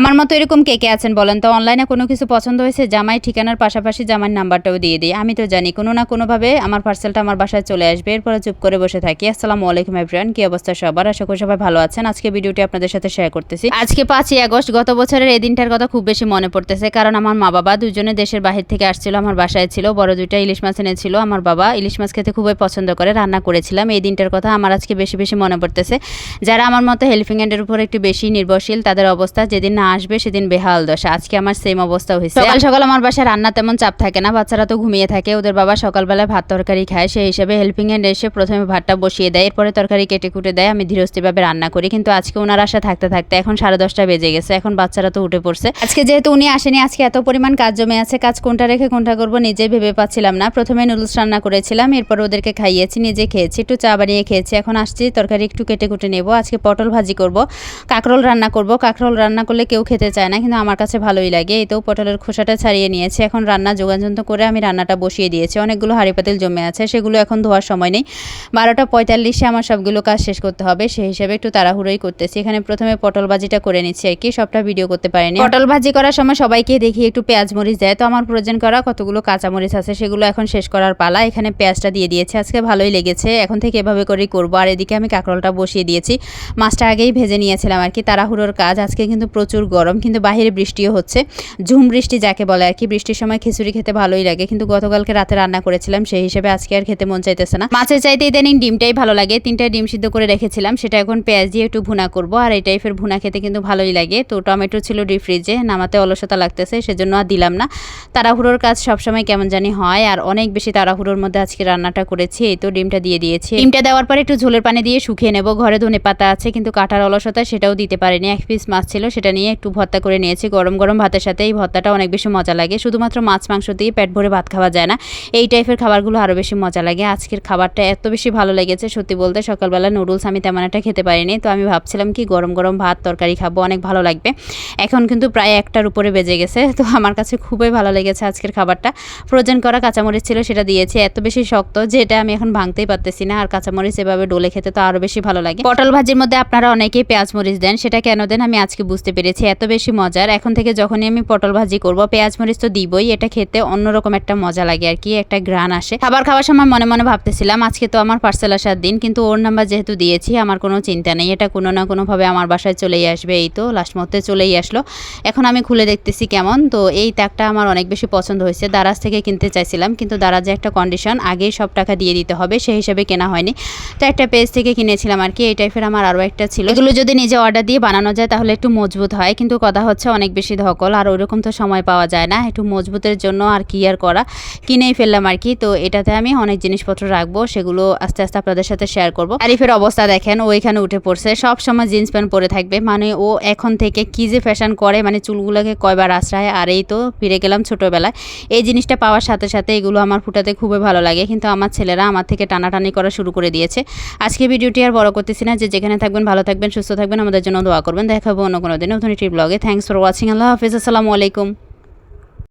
আমার মতো এরকম কে কে আছেন বলেন তো? অনলাইনে কোনো কিছু পছন্দ হয়েছে? জামাই ঠিকানার পাশাপাশি জামাইয়ের নাম্বারটাও দিয়ে দিই। আমি তো জানি, কোনো না কোনোভাবে আমার পার্সেলটা আমার বাসায় চলে আসবে। এরপরে চুপ করে বসে থাকি। আসসালামু আলাইকুম এভরিওয়ান কি অবস্থা সবার? আশা করি সবাই ভালো আছেন। আজকে ভিডিওটি আপনাদের সাথে শেয়ার করতেছি। আজকে পাঁচই আগস্ট, গত বছরের এই দিনটার কথা খুব বেশি মনে পড়তেছে। কারণ আমার মা বাবা দুজনে দেশের বাহির থেকে আসছিল, আমার বাসায় ছিল। বড় দুইটা ইলিশ মাছ এনেছিল। আমার বাবা ইলিশ মাছ খেতে খুবই পছন্দ করে, রান্না করেছিলাম। এই দিনটার কথা আমার আজকে বেশি বেশি মনে পড়তেছে। যারা আমার মতো হেল্পিং হ্যান্ডের উপর একটু বেশি নির্ভরশীল, তাদের অবস্থা যেদিন না আসবে সেদিন বেহাল দশা। আজকে আমার সেম অবস্থা হয়েছে। সকাল সকাল আমার বাসায় রান্না তেমন চাপ থাকে না বাচ্চারা তো ঘুমিয়ে থাকে। ওদের বাবা সকালবেলায় ভাত তরকারি খায় সেই হিসেবে হেল্পিং হ্যান্ড এসে প্রথমে ভাতটা বসিয়ে দেয় এরপরে তরকারি কেটে কুটে দেয়। আমি ধীরস্থিরভাবে রান্না করি কিন্তু আজকে ওনার আশা থাকতে থাকতে এখন সাড়ে দশটা বেজে গেছে এখন বাচ্চারা তো উঠে পড়ছে। আজকে যেহেতু উনি আসেনি আজকে এত পরিমাণ কাজ জমে আছে কাজ কোনটা রেখে কোনটা করব নিজে ভেবে পাচ্ছিলাম না। প্রথমে নুডলস রান্না করেছিলাম এরপর ওদেরকে খাইয়েছি নিজে খেয়েছি একটু চা বানিয়ে খেয়েছি। এখন আসছি তরকারি একটু কেটে কুটে নেব। আজকে পটল ভাজি করব কাঁকরোল রান্না করব। কাঁকরোল রান্না করলে কেউ খেতে চায় না, কিন্তু আমার কাছে ভালোই লাগে। তো পটলের খোসাটা ছাড়িয়ে নিয়েছে। এখন রান্না যোগাযন্ত করে আমি রান্নাটা বসিয়ে দিয়েছি। অনেকগুলো হাঁড়ি পাতিল জমে আছে, সেগুলো এখন ধোয়ার সময় নেই। বারোটা পঁয়তাল্লিশে আমার সবগুলো কাজ শেষ করতে হবে সেই হিসেবে একটু তাড়াহুড়োই করতেছি। এখানে প্রথমে পটল ভাজিটা করে নিচ্ছি আর কি, সবটা ভিডিও করতে পারিনি। পটল ভাজি করার সময় সবাইকে দেখি একটু পেঁয়াজ মরিচ দেয়। তো আমার প্রয়োজন করা কতগুলো কাঁচামরিচ আছে, সেগুলো এখন শেষ করার পালা। এখানে পেঁয়াজটা দিয়ে দিয়েছে, আজকে ভালোই লেগেছে। এখন থেকে এভাবে করেই করব। আর এদিকে আমি কাঁকরোলটা বসিয়ে দিয়েছি। মাছটা আগেই ভেজে নিয়েছিলাম আর কি, তাড়াহুড়োর কাজ। আজকে কিন্তু প্রচুর গরম, কিন্তু বাইরে বৃষ্টিও হচ্ছে। ঝুম বৃষ্টি যাকে বলে আর কি, বৃষ্টির সময় খিচুড়ি খেতে ভালোই লাগে, কিন্তু গতকালকে রাতে রান্না করেছিলাম, সেই হিসেবে আজকে আর খেতে মন চাইতেছে না। মাছের চাইতে ইদানিং ডিমটাই ভালো লাগে, তিনটা ডিম সিদ্ধ করে রেখেছিলাম, সেটা এখন পেঁয়াজ দিয়ে একটু ভুনা করব, আর এই টাইপের ভুনা খেতে কিন্তু ভালোই লাগে। তো টমেটো ছিল ডিপ ফ্রিজে নামাতে অলসতা লাগতেছে, সেজন্য আর দিলাম না। তাড়াহুড়োর কাজ সবসময় কেমন জানি হয়, আর অনেক বেশি তাড়াহুড়োর মধ্যে আজকে রান্নাটা করেছি, এই তো ডিমটা দিয়ে দিয়েছি। ডিমটা দেওয়ার পরে একটু ঝোলের পানি দিয়ে শুকিয়ে নেব, ঘরে ধনে পাতা আছে, কিন্তু কাটার অলসতা সেটাও দিতে পারিনি, এক পিস মাছ ছিল, সেটা নিয়ে একটু ভর্তা করে নিয়েছি, গরম গরম ভাতের সাথে। এই ভর্তাটা অনেক বেশি মজা লাগে। শুধুমাত্র মাছ, মাংস দিয়ে পেট ভরে ভাত খাওয়া যায় না। এই টাইপের খাবারগুলো আরও বেশি মজা লাগে। আজকের খাবারটা এত বেশি ভালো লেগেছে, সত্যি বলতে সকালবেলা নুডলস আমি তেমন একটা খেতে পারিনি। তো আমি ভাবছিলাম কি, গরম গরম ভাত, তরকারি খাব, অনেক ভালো লাগবে। এখন কিন্তু প্রায় একটার উপরে বেজে গেছে। তো আমার কাছে খুবই ভালো লেগেছে আজকের খাবারটা। ফ্রোজেন করা কাঁচামরিচ ছিল, সেটা দিয়েছি। এত বেশি শক্ত যে এটা আমি এখন ভাঙতেই পারতেছি না। আর কাঁচামরিচ এভাবে ডলে খেতে তো আরও বেশি ভালো লাগে। পটল ভাজির মধ্যে আপনারা অনেকেই পেঁয়াজ মরিচ দেন। সেটা কেন দেন আমি আজকে বুঝতে পেরেছি এত বেশি মজার। এখন থেকে যখনই আমি পটল ভাজি করব, পেঁয়াজ মরিচ তো দিবই, এটা খেতে অন্যরকম একটা মজা লাগে আর কি, একটা গ্রান আসে। খাবার খাওয়ার সময় মনে মনে ভাবতেছিলাম, আজকে তো আমার পার্সেল আসার দিন, কিন্তু ওর নাম্বার যেহেতু দিয়েছি, আমার কোনো চিন্তা নেই, এটা কোনো না কোনোভাবে আমার বাসায় চলেই আসবে, এই তো লাস্ট মুহূর্তে চলেই আসলো। এখন আমি খুলে দেখতেছি কেমন, তো এই ত্যাগটা আমার অনেক বেশি পছন্দ হয়েছে, দারাজ থেকে কিনতে চাইছিলাম, কিন্তু দারাজে একটা কন্ডিশন আগেই সব টাকা দিয়ে দিতে হবে, সেই হিসাবে কেনা হয়নি। তো একটা পেজ থেকে কিনেছিলাম আর কি, এই টাইপের আমার আরও একটা ছিল। এগুলো যদি নিজে অর্ডার দিয়ে বানানো যায়, তাহলে একটু মজবুত হয়। কিন্তু কথা হচ্ছে অনেক বেশি ধকল আর ওইরকম তো সময় পাওয়া যায় না। একটু মজবুতের জন্য আর কি আর করা? কিনেই ফেললাম আর কি। তো এটাতে আমি অনেক জিনিসপত্র রাখব, সেগুলো আস্তে আস্তে আপনাদের সাথে শেয়ার করব। আরিফের অবস্থা দেখেন, ও এখানে উঠে পড়ছে। সব সময় জিন্স প্যান্ট পরে থাকবে। মানে ও এখন থেকে কি যে ফ্যাশন করে মানে চুলগুলোকে কয়বার আশ্রয়, আর এই তো ফিরে গেলাম ছোটোবেলায়। এই জিনিসটা পাওয়ার সাথে সাথে এগুলো আমার ফুটাতে খুবই ভালো লাগে। কিন্তু আমার ছেলেরা আমার থেকে টানাটানি করা শুরু করে দিয়েছে। আজকে ভিডিওটি আর বড় করতেছি না। যে যেখানে থাকবেন, ভালো থাকবেন, সুস্থ থাকবেন, আমাদের জন্য দোয়া করবেন। দেখাবো অন্য কোনো দিন নতুন একটি ব্লগে থ্যাংকস ফর ওয়াচিং আল্লাহ হাফিজ। আসসালামু আলাইকুম।